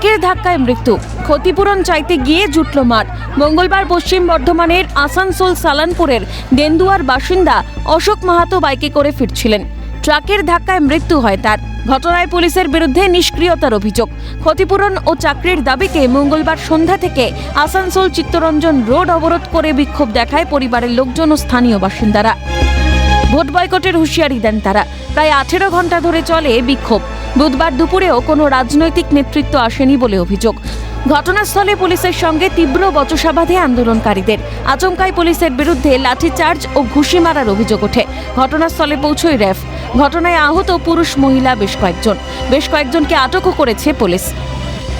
ট্রাকের ধাক্কায় মৃত্যু। ক্ষতিপূরণ চাইতে গিয়ে জুটল মার মঙ্গলবার পশ্চিম বর্ধমানের আসানসোল সালানপুরের দেন্দুয়ার বাসিন্দা অশোক মাহাতো বাইকে করে ফিরছিলেন। ট্রাকের ধাক্কায় মৃত্যু হয় তার। ঘটনায় পুলিশের বিরুদ্ধে নিষ্ক্রিয়তার অভিযোগ। ক্ষতিপূরণ ও চাকরির দাবিতে মঙ্গলবার সন্ধ্যা থেকে আসানসোল চিত্তরঞ্জন রোড অবরোধ করে বিক্ষোভ দেখায় পরিবারের লোকজন ও স্থানীয় বাসিন্দারা। ভোট বয়কটের হুঁশিয়ারি দেন তারা। প্রায় আঠেরো ঘণ্টা ধরে চলে বিক্ষোভ। বুধবার দুপুরেও কোনো রাজনৈতিক নেতৃত্ব আসেনি বলে অভিযোগ। ঘটনাস্থলে পুলিশের সঙ্গে তীব্র বচসা বাঁধে আন্দোলনকারীদের। আচমকায় পুলিশের বিরুদ্ধে লাঠিচার্জ ও ঘুষি মারার অভিযোগ ওঠে। ঘটনাস্থলে পৌঁছয় র্যাফ। ঘটনায় আহত পুরুষ মহিলা বেশ কয়েকজন। বেশ কয়েকজনকে আটকও করেছে পুলিশ।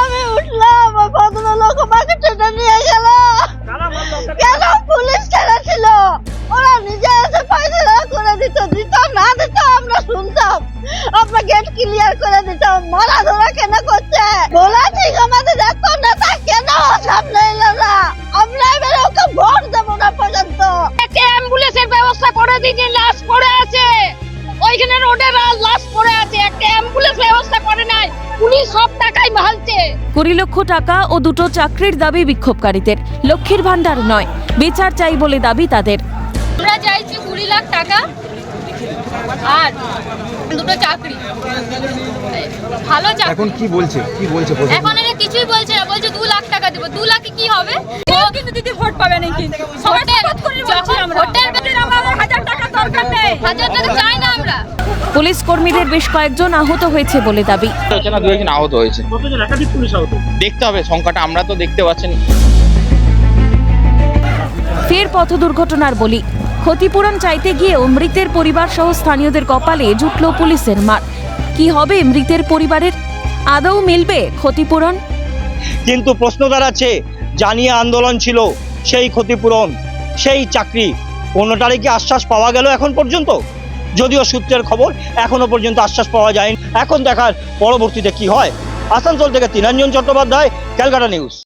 আমি উঠলাম কেন পুলিশ ওরা নিজে এসে করে দিত দিত না দিত, আমরা শুনতাম। আমরা গেট ক্লিয়ার করে দিতাম। মারা ধরা কেন করছে? বলা ঠিক আমাদের এত নেতা কেন? সামনে এলো না। আমরা এবারে ওকে ভোট দেবো না পর্যন্ত। একটা অ্যাম্বুলেন্সের ব্যবস্থা করে দিয়েছে লাশ পড়ে আছে। ওইখানে রোডে লাশ পড়ে আছে। একটা অ্যাম্বুলেন্স ব্যবস্থা করে নাই। পুলিশ সব টাকাই ভালছে। কুড়ি লক্ষ টাকা ও দুটো চাকরির দাবি বিক্ষোভকারীদের। লক্ষ্মীর ভাণ্ডার নয় বিচার চাই বলে দাবি তাদের। আমরা চাইছি কুড়ি লাখ টাকা। আর দুটো চাকরি। ভালো চাকরি। এখন কি বলছে? কি বলছে এখন এরা কিছুই বলছে না বলছে দু লাখ টাকা দেবো। দু লাখে কি হবে? ও কিন্তু দিদি ভোট পাবে আমাদের হাজার টাকা দরকার নেই। হাজার টাকা চাই না আমরা। পুলিশ কর্মীদের বেশ কয়েকজন আহত হয়েছে বলে দাবি। না আহত হয়েছে। কতজন? একাধিক পুলিশ আহত দেখতে হবে সংখ্যাটা আমরা তো দেখতে পাচ্ছেন। ফের পথ দুর্ঘটনার বলি। ক্ষতিপূরণ চাইতে গিয়েও মৃতের পরিবার সহ স্থানীয়দের কপালে জুটল পুলিশের মার। কি হবে মৃতের পরিবারের? আদৌ মিলবে ক্ষতিপূরণ? কিন্তু প্রশ্ন দাঁড়াচ্ছে, জানিয়ে আন্দোলন ছিল সেই ক্ষতিপূরণ, সেই চাকরি। কোনোটারই কি আশ্বাস পাওয়া গেল এখন পর্যন্ত। যদিও সূত্রের খবর, এখনও পর্যন্ত আশ্বাস পাওয়া যায়নি। এখন দেখার পরবর্তীতে কি হয়? আসানসোল থেকে তিনাঞ্জন চট্টোপাধ্যায়, ক্যালকাটা নিউজ।